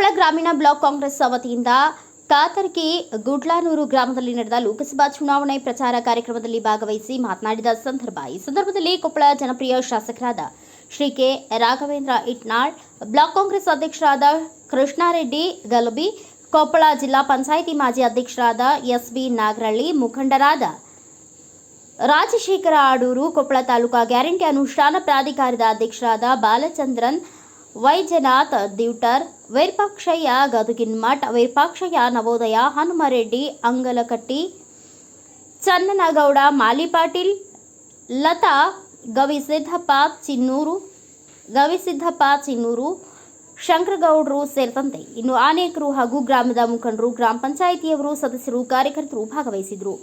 ಗ್ರಾಮೀಣ ಬ್ಲಾಕ್ ಕಾಂಗ್ರೆಸ್ ವತಿಯಿಂದ ಕಾತರ್ಕಿ ಗುಡ್ಲಾನೂರು ಗ್ರಾಮದಲ್ಲಿ ನಡೆದ ಲೋಕಸಭಾ ಚುನಾವಣೆ ಪ್ರಚಾರ ಕಾರ್ಯಕ್ರಮದಲ್ಲಿ ಭಾಗವಹಿಸಿ ಮಾತನಾಡಿದ ಸಂದರ್ಭ. ಈ ಸಂದರ್ಭದಲ್ಲಿ ಕೊಪ್ಪಳ ಜನಪ್ರಿಯ ಶಾಸಕರಾದ ಶ್ರೀ ಕೆ ರಾಘವೇಂದ್ರ ಇಟ್ನಾಳ್, ಬ್ಲಾಕ್ ಕಾಂಗ್ರೆಸ್ ಅಧ್ಯಕ್ಷರಾದ ಕೃಷ್ಣಾರೆಡ್ಡಿ ಗಲಬಿ ಕೊಪ್ಪಳ ಜಿಲ್ಲಾ ಪಂಚಾಯಿತಿ ಮಾಜಿ ಅಧ್ಯಕ್ಷರಾದ ಎಸ್ ಬಿ ನಾಗರಳ್ಳಿ, ಮುಖಂಡರಾದ ರಾಜಶೇಖರ ಆಡೂರು, ಕೊಪ್ಪಳ ತಾಲೂಕಾ ಗ್ಯಾರಂಟಿ ಅನುಷ್ಠಾನ ಪ್ರಾಧಿಕಾರದ ಅಧ್ಯಕ್ಷರಾದ ಬಾಲಚಂದ್ರನ್ ವೈಜನಾಥ್ ದಿವ್ಟರ್, ವೈರ್ಪಾಕ್ಷಯ್ಯ ಗದುಗಿನ್ಮಠ್, ವೈರ್ಪಾಕ್ಷಯ್ಯ ನವೋದಯ, ಹನುಮರೆಡ್ಡಿ, ಅಂಗಲಕಟ್ಟಿ, ಚನ್ನನಗೌಡ, ಮಾಲಿಪಾಟೀಲ್, ಲತಾ, ಗವಿಸಿದ್ದಪ್ಪ ಚಿನ್ನೂರು ಗವಿಸಿದ್ದಪ್ಪ ಚಿನ್ನೂರು, ಶಂಕರಗೌಡರು ಸೇರಿದಂತೆ ಇನ್ನು ಅನೇಕರು ಹಾಗೂ ಗ್ರಾಮದ ಮುಖಂಡರು, ಗ್ರಾಮ ಪಂಚಾಯಿತಿಯವರು, ಸದಸ್ಯರು, ಕಾರ್ಯಕರ್ತರು ಭಾಗವಹಿಸಿದರು